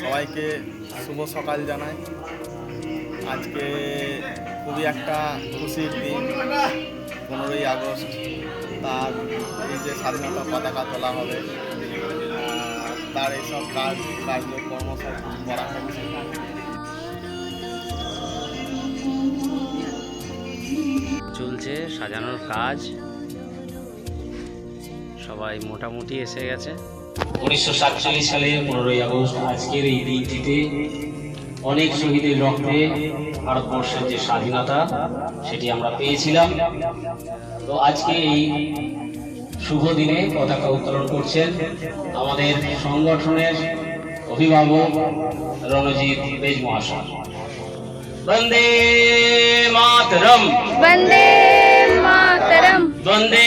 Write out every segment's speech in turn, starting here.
সবাইকে শুভ সকাল জানাই। আজকে খুবই একটা খুশির দিন, পনেরোই আগস্ট। তার এই যে স্বাধীনতা পতাকা তোলা হবে, তার এইসব কাজ কার্যক্রম করা হচ্ছে। চলছে সাজানোর কাজ। সবাই মোটামুটি এসে গেছে। উনিশশো সাতচল্লিশ সালে পনেরোই আগস্ট আজকের এই দিনটিতে অনেক শহীদের রক্তে ভারতবর্ষের যে স্বাধীনতা সেটি আমরা পেয়েছিলাম। তো আজকে এই শুভ দিনে পতাকা উত্তোলন করছেন আমাদের সংগঠনের অভিভাবক রণজিৎ বেজ মহাশয় বন্দে মাতরম! বন্দে মাতরম! বন্দে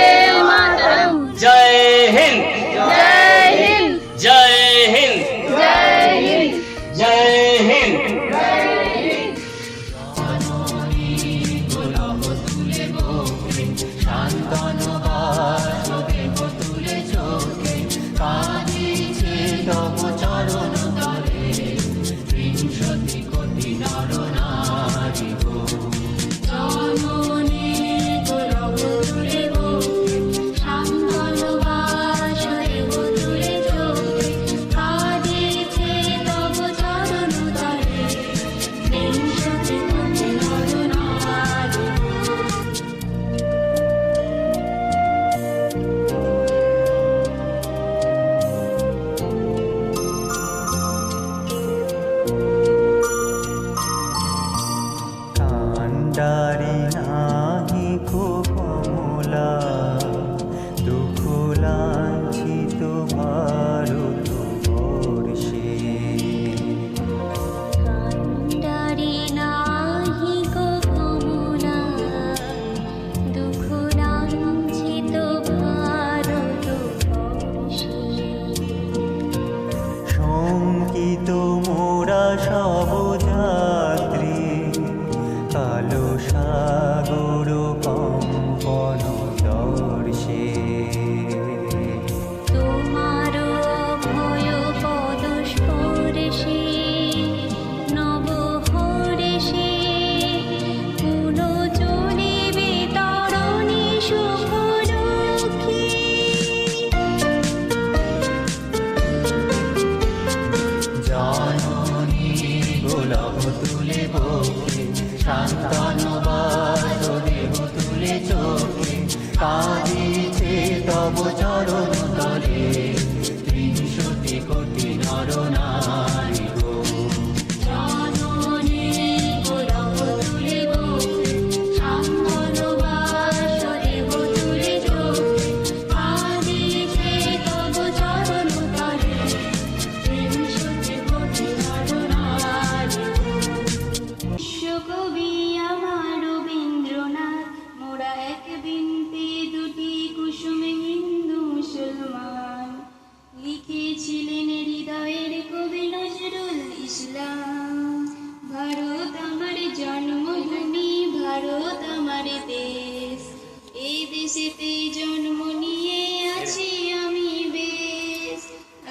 Washington.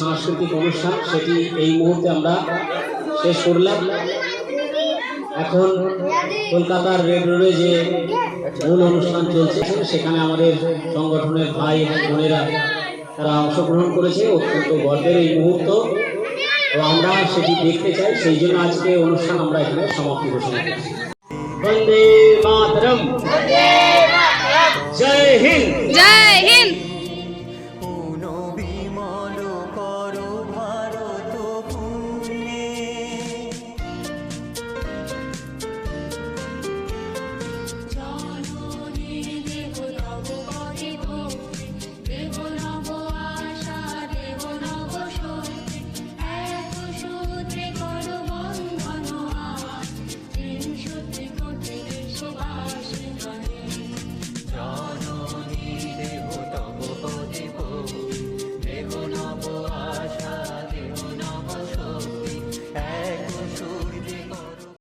সাংস্কৃতিক অনুষ্ঠান সেটি এই মুহূর্তে আমরা শেষ করলাম। এখন কলকাতার রেড রোডে যে মূল অনুষ্ঠান চলছে সেখানে আমাদের সংগঠনের ভাই এবং বোনেরা তারা অংশগ্রহণ করেছে অত্যন্ত গর্বের এই মুহূর্ত। তো আমরা সেটি দেখতে চাই সেই জন্য আজকে অনুষ্ঠান আমরা এখানে সমাপ্তি ঘোষণা করছি। বন্দে মাতরম। জয় হিন্দ জয়